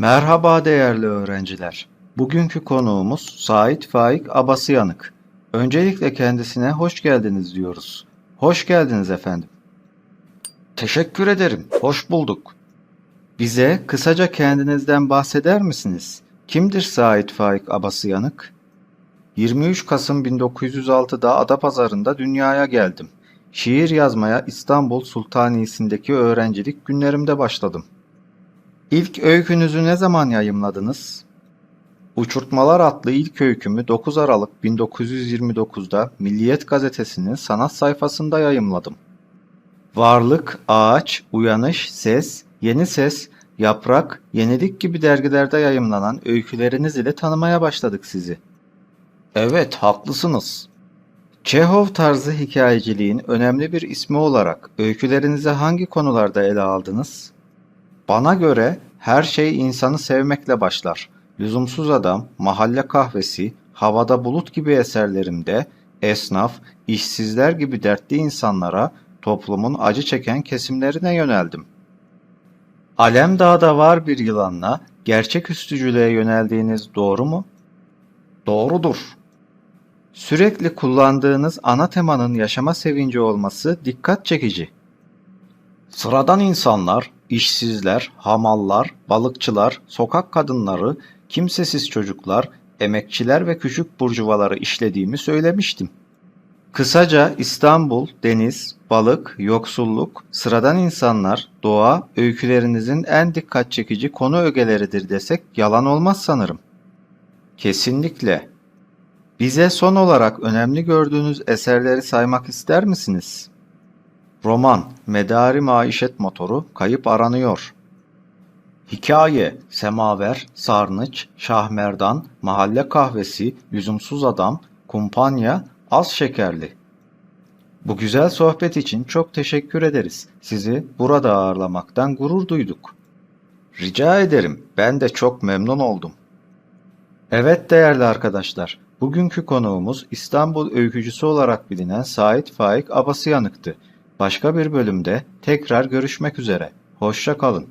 Merhaba değerli öğrenciler. Bugünkü konuğumuz Sait Faik Abasıyanık. Öncelikle kendisine hoş geldiniz diyoruz. Hoş geldiniz efendim. Teşekkür ederim. Hoş bulduk. Bize kısaca kendinizden bahseder misiniz? Kimdir Sait Faik Abasıyanık? 23 Kasım 1906'da Adapazarı'nda dünyaya geldim. Şiir yazmaya İstanbul Sultaniyesi'ndeki öğrencilik günlerimde başladım. İlk öykünüzü ne zaman yayımladınız? Uçurtmalar adlı ilk öykümü 9 Aralık 1929'da Milliyet Gazetesi'nin sanat sayfasında yayımladım. Varlık, Ağaç, Uyanış, Ses, Yeni Ses, Yaprak, Yenilik gibi dergilerde yayımlanan öyküleriniz ile tanımaya başladık sizi. Evet, haklısınız. Çehov tarzı hikayeciliğin önemli bir ismi olarak öykülerinizi hangi konularda ele aldınız? Bana göre her şey insanı sevmekle başlar. Lüzumsuz Adam, Mahalle Kahvesi, Havada Bulut gibi eserlerimde esnaf, işsizler gibi dertli insanlara toplumun acı çeken kesimlerine yöneldim. Alemdağ'da var bir yılanla gerçeküstücülüğe yöneldiğiniz doğru mu? Doğrudur. Sürekli kullandığınız ana temanın yaşama sevinci olması dikkat çekici. Sıradan insanlar, işsizler, hamallar, balıkçılar, sokak kadınları, kimsesiz çocuklar, emekçiler ve küçük burjuvaları işlediğimi söylemiştim. Kısaca İstanbul, deniz, balık, yoksulluk, sıradan insanlar, doğa öykülerinizin en dikkat çekici konu ögeleridir desek yalan olmaz sanırım. Kesinlikle. Bize son olarak önemli gördüğünüz eserleri saymak ister misiniz? Roman, Medari Maişet Motoru, Kayıp Aranıyor. Hikaye, Semaver, Sarnıç, Şahmerdan, Mahalle Kahvesi, Lüzumsuz Adam, Kumpanya, Az Şekerli. Bu güzel sohbet için çok teşekkür ederiz. Sizi burada ağırlamaktan gurur duyduk. Rica ederim. Ben de çok memnun oldum. Evet değerli arkadaşlar, bugünkü konuğumuz İstanbul öykücüsü olarak bilinen Sait Faik Abasıyanık'tı. Başka bir bölümde tekrar görüşmek üzere. Hoşça kalın.